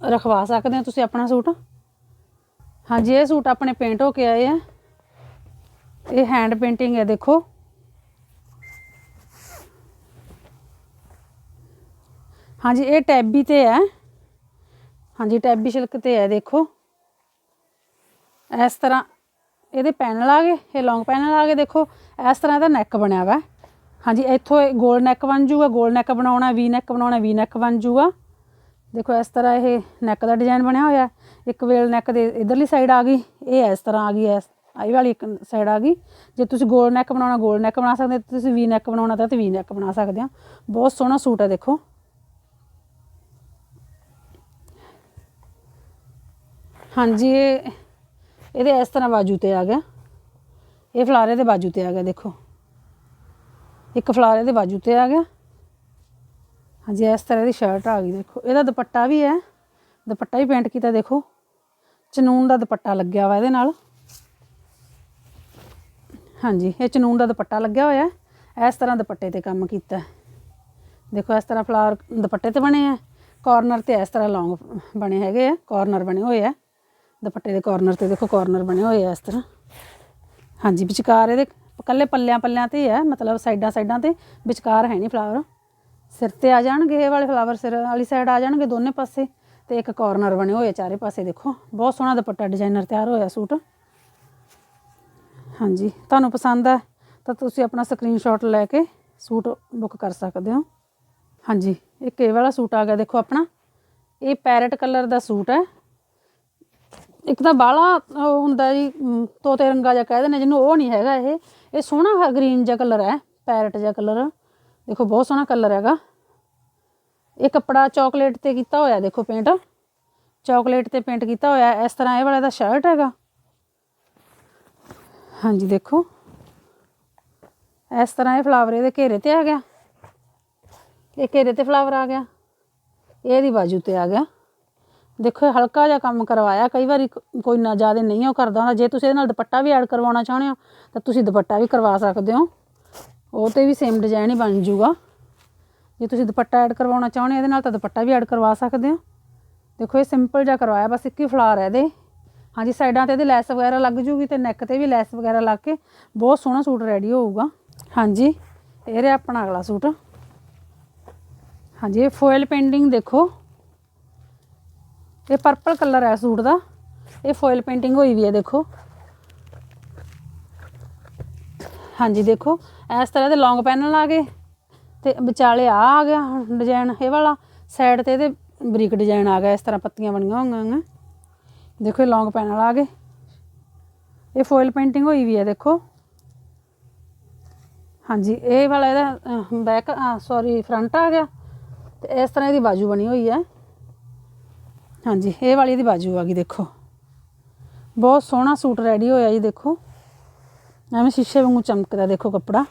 ਰਖਵਾ ਸਕਦੇ ਹੋ ਤੁਸੀਂ ਆਪਣਾ ਸੂਟ। ਹਾਂਜੀ, ਇਹ ਸੂਟ ਆਪਣੇ ਪੇਂਟ ਹੋ ਕੇ ਆਏ ਆ। ਇਹ ਹੈਂਡ ਪੇਂਟਿੰਗ ਹੈ ਦੇਖੋ। ਹਾਂਜੀ, ਇਹ ਟੈਬੀ ਤੇ ਹੈ। ਹਾਂਜੀ, ਟੈਬੀ ਸਿਲਕ ਤੇ ਹੈ, ਦੇਖੋ। ਇਸ ਤਰ੍ਹਾਂ ਇਹਦੇ ਪੈਨਲ ਆ ਗਏ, ਇਹ ਲੌਂਗ ਪੈਨਲ ਆ ਗਏ, ਦੇਖੋ। ਇਸ ਤਰ੍ਹਾਂ ਦਾ ਨੈਕ ਬਣਿਆ ਵਾ। ਹਾਂਜੀ, ਇੱਥੋਂ ਇਹ ਗੋਲ ਨੈਕ ਬਣ ਜੂਗਾ, ਗੋਲ ਨੈਕ ਬਣਾਉਣਾ, ਵੀ ਨੈਕ ਬਣਾਉਣਾ, ਵੀ ਨੈਕ ਬਣ ਜੂਗਾ। ਦੇਖੋ, ਇਸ ਤਰ੍ਹਾਂ ਇਹ ਨੈਕ ਦਾ ਡਿਜ਼ਾਈਨ ਬਣਿਆ ਹੋਇਆ। ਇੱਕ ਵੇਲ ਨੈਕ ਦੇ ਇਧਰਲੀ ਸਾਈਡ ਆ ਗਈ, ਇਹ ਇਸ ਤਰ੍ਹਾਂ ਆ ਗਈ, ਇਸ ਆਈ ਵਾਲੀ ਇੱਕ ਸਾਈਡ ਆ ਗਈ। ਜੇ ਤੁਸੀਂ ਗੋਲ ਨੈਕ ਬਣਾਉਣਾ, ਗੋਲ ਨੈਕ ਬਣਾ ਸਕਦੇ ਤੁਸੀਂ ਵੀ ਨੈਕ ਬਣਾਉਣਾ, ਤਾਂ ਵੀ ਨੈਕ ਬਣਾ ਸਕਦੇ ਹੋ। ਬਹੁਤ ਸੋਹਣਾ ਸੂਟ ਹੈ, ਦੇਖੋ। ਹਾਂਜੀ, ਇਹ, ਇਹਦੇ ਇਸ ਤਰ੍ਹਾਂ ਬਾਜੂ ਤੇ ਆ ਗਿਆ। ਇਹ ਫਲਾਰੇ ਦੇ ਬਾਜੂ ਤੇ ਆ ਗਿਆ, ਦੇਖੋ। ਇੱਕ ਫਲਾਰੇ ਦੇ ਬਾਜੂ ਤੇ ਆ ਗਿਆ। ਹਾਂਜੀ, ਇਸ ਤਰ੍ਹਾਂ ਦੀ ਸ਼ਰਟ ਆ ਗਈ, ਦੇਖੋ। ਇਹਦਾ ਦੁਪੱਟਾ ਵੀ ਹੈ। ਦੁਪੱਟਾ ਵੀ ਪੇਂਟ ਕੀਤਾ, ਦੇਖੋ। ਚਨੂਨ ਦਾ ਦੁਪੱਟਾ ਲੱਗਿਆ ਵਾ ਇਹਦੇ ਨਾਲ। ਹਾਂਜੀ, ਇਹ ਚਨੂਨ ਦਾ ਦੁਪੱਟਾ ਲੱਗਿਆ ਹੋਇਆ ਇਸ ਤਰ੍ਹਾਂ ਦੁਪੱਟੇ ਤੇ ਕੰਮ ਕੀਤਾ। ਦੇਖੋ, ਇਸ ਤਰ੍ਹਾਂ ਫਲਾਰ ਦੁਪੱਟੇ ਤੇ ਬਣੇ ਆ। ਕਾਰਨਰ ਤੇ ਇਸ ਤਰ੍ਹਾਂ ਲੌਂਗ ਬਣੇ ਹੈਗੇ ਆ। ਕਾਰਨਰ ਬਣੇ ਹੋਏ ਆ। ਦੁਪੱਟੇ ਦੇ ਕਾਰਨਰ ਤੇ ਦੇਖੋ ਕਾਰਨਰ ਬਣੇ ਹੋਏ ਆ ਇਸ ਤਰ੍ਹਾਂ। ਹਾਂਜੀ, ਵਿਚਕਾਰ ਇਹਦੇ ਇਕੱਲੇ ਪੱਲਿਆਂ ਪੱਲਿਆਂ ਤੇ ਹੀ ਹੈ ਮਤਲਬ ਸਾਈਡਾਂ ਸਾਈਡਾਂ ਤੇ ਵਿਚਕਾਰ ਹੈ ਨਹੀਂ ਫਲਾਵਰ ਸਿਰ ਤੇ ਆ ਜਾਣਗੇ ਇਹ ਵਾਲੇ ਫਲਾਵਰ ਸਿਰ ਵਾਲੀ ਸਾਈਡ ਆ ਜਾਣਗੇ ਦੋਨੇ ਪਾਸੇ ਤੇ ਇੱਕ ਕਾਰਨਰ ਬਣੇ ਹੋਏ ਆ ਚਾਰੇ ਪਾਸੇ, ਦੇਖੋ। ਬਹੁਤ ਸੋਹਣਾ ਦੁਪੱਟਾ ਡਿਜ਼ਾਈਨਰ ਤਿਆਰ ਹੋਇਆ ਸੂਟ। ਹਾਂਜੀ, ਤੁਹਾਨੂੰ ਪਸੰਦ ਹੈ ਤਾਂ ਤੁਸੀਂ ਆਪਣਾ ਸਕਰੀਨਸ਼ਾਟ ਲੈ ਕੇ ਸੂਟ ਬੁੱਕ ਕਰ ਸਕਦੇ ਹੋ। ਹਾਂਜੀ, ਇੱਕ ਇਹ ਵਾਲਾ ਸੂਟ ਆ ਗਿਆ, ਦੇਖੋ ਆਪਣਾ। ਇਹ ਪੈਰਟ ਕਲਰ ਦਾ ਸੂਟ ਹੈ। ਇੱਕ ਤਾਂ ਬਾਲਾ, ਉਹ ਹੁੰਦਾ ਜੀ ਤੋਤੇ ਰੰਗਾ ਜਿਹਾ ਕਹਿ ਦਿੰਦੇ ਜਿਹਨੂੰ ਉਹ ਨਹੀਂ ਹੈਗਾ ਇਹ। ਇਹ ਸੋਹਣਾ ਗ੍ਰੀਨ ਜਿਹਾ ਕਲਰ ਹੈ, ਪੈਰਟ ਜਿਹਾ ਕਲਰ। ਦੇਖੋ, ਬਹੁਤ ਸੋਹਣਾ ਕਲਰ ਹੈਗਾ। ਇਹ ਕੱਪੜਾ ਚਾਕਲੇਟ ਤੇ ਕੀਤਾ ਹੋਇਆ, ਦੇਖੋ, ਪੇਂਟ। ਚਾਕਲੇਟ ਤੇ ਪੇਂਟ ਕੀਤਾ ਹੋਇਆ, ਇਸ ਤਰ੍ਹਾਂ ਇਹ ਵਾਲਾ ਦਾ ਸ਼ਰਟ ਹੈਗਾ। ਹਾਂਜੀ, ਦੇਖੋ। ਇਸ ਤਰ੍ਹਾਂ ਇਹ ਫਲਾਵਰ ਇਹਦੇ ਘੇਰੇ ਤੇ ਆ ਗਿਆ। ਇਹ ਘੇਰੇ ਤੇ ਫਲਾਵਰ ਆ ਗਿਆ। ਇਹ ਇਹਦੀ ਬਾਜੂ ਤੇ ਆ ਗਿਆ। ਦੇਖੋ ਇਹ ਹਲਕਾ ਜਿਹਾ ਕੰਮ ਕਰਵਾਇਆ, ਕਈ ਵਾਰੀ ਕੋਈ ਨਾ ਜ਼ਿਆਦਾ ਨਹੀਂ ਉਹ ਕਰਦਾ ਹੁੰਦਾ। ਜੇ ਤੁਸੀਂ ਇਹਦੇ ਨਾਲ ਦੁਪੱਟਾ ਵੀ ਐਡ ਕਰਵਾਉਣਾ ਚਾਹੁੰਦੇ ਹੋ, ਤਾਂ ਤੁਸੀਂ ਦੁਪੱਟਾ ਵੀ ਕਰਵਾ ਸਕਦੇ ਹੋ। ਉਹ ਤੇ ਵੀ ਸੇਮ ਡਿਜ਼ਾਈਨ ਹੀ ਬਣ ਜਾਊਗਾ। ਜੇ ਤੁਸੀਂ ਦੁਪੱਟਾ ਐਡ ਕਰਵਾਉਣਾ ਚਾਹੁੰਦੇ ਹੋ ਇਹਦੇ ਨਾਲ, ਤਾਂ ਦੁਪੱਟਾ ਵੀ ਐਡ ਕਰਵਾ ਸਕਦੇ ਹੋ। ਦੇਖੋ ਇਹ ਸਿੰਪਲ ਜਿਹਾ ਕਰਵਾਇਆ, ਬਸ ਇੱਕ ਹੀ ਫਲਾਰ ਹੈ ਇਹਦੇ। ਹਾਂਜੀ, ਸਾਈਡਾਂ ਤੇ ਇਹਦੇ ਲੈਸ ਵਗੈਰਾ ਲੱਗ ਜੂਗੀ ਤੇ ਨੈਕ ਤੇ ਵੀ ਲੈਸ ਵਗੈਰਾ ਲੱਗ ਕੇ ਬਹੁਤ ਸੋਹਣਾ ਸੂਟ ਰੈਡੀ ਹੋਊਗਾ। ਹਾਂਜੀ ਇਹ ਰਿਹਾ ਆਪਣਾ ਅਗਲਾ ਸੂਟ। ਹਾਂਜੀ, ਇਹ ਫੋਇਲ ਪੇਂਟਿੰਗ ਦੇਖੋ। ਇਹ ਪਰਪਲ ਕਲਰ ਹੈ ਸੂਟ ਦਾ। ਇਹ ਫੋਇਲ ਪੇਂਟਿੰਗ ਹੋਈ ਵੀ ਹੈ, ਦੇਖੋ। ਹਾਂਜੀ, ਦੇਖੋ। ਇਸ ਤਰ੍ਹਾਂ ਦੇ ਲੌਂਗ ਪੈਨਲ ਆ ਗਏ ਤੇ ਵਿਚਾਲੇ ਆ ਆ ਗਿਆ ਡਿਜ਼ਾਈਨ ਇਹ ਵਾਲਾ। ਸਾਈਡ ਤੇ ਇਹਦੇ ਬਰੀਕ ਡਿਜ਼ਾਈਨ ਆ ਗਿਆ, ਇਸ ਤਰ੍ਹਾਂ ਪੱਤੀਆਂ ਬਣੀਆਂ ਹੋਈਆਂ ਨੇ। ਦੇਖੋ, ਇਹ ਲੌਂਗ ਪੈਨਲ ਆ ਗਏ। ਇਹ ਫੋਇਲ ਪੇਂਟਿੰਗ ਹੋਈ ਵੀ ਹੈ, ਦੇਖੋ। ਹਾਂਜੀ, ਇਹ ਵਾਲਾ ਇਹਦਾ ਬੈਕ ਸੌਰੀ ਫਰੰਟ ਆ ਗਿਆ ਤੇ ਇਸ ਤਰ੍ਹਾਂ ਇਹਦੀ ਬਾਜੂ ਬਣੀ ਹੋਈ ਹੈ। ਹਾਂਜੀ, ਇਹ ਵਾਲੀ ਦੀ ਬਾਜੂ ਆ ਗਈ, ਦੇਖੋ। ਬਹੁਤ ਸੋਹਣਾ ਸੂਟ ਰੈਡੀ ਹੋਇਆ ਜੀ, ਦੇਖੋ। ਐਵੇਂ ਸ਼ੀਸ਼ੇ ਵਾਂਗੂ ਚਮਕਦਾ, ਦੇਖੋ ਕੱਪੜਾ।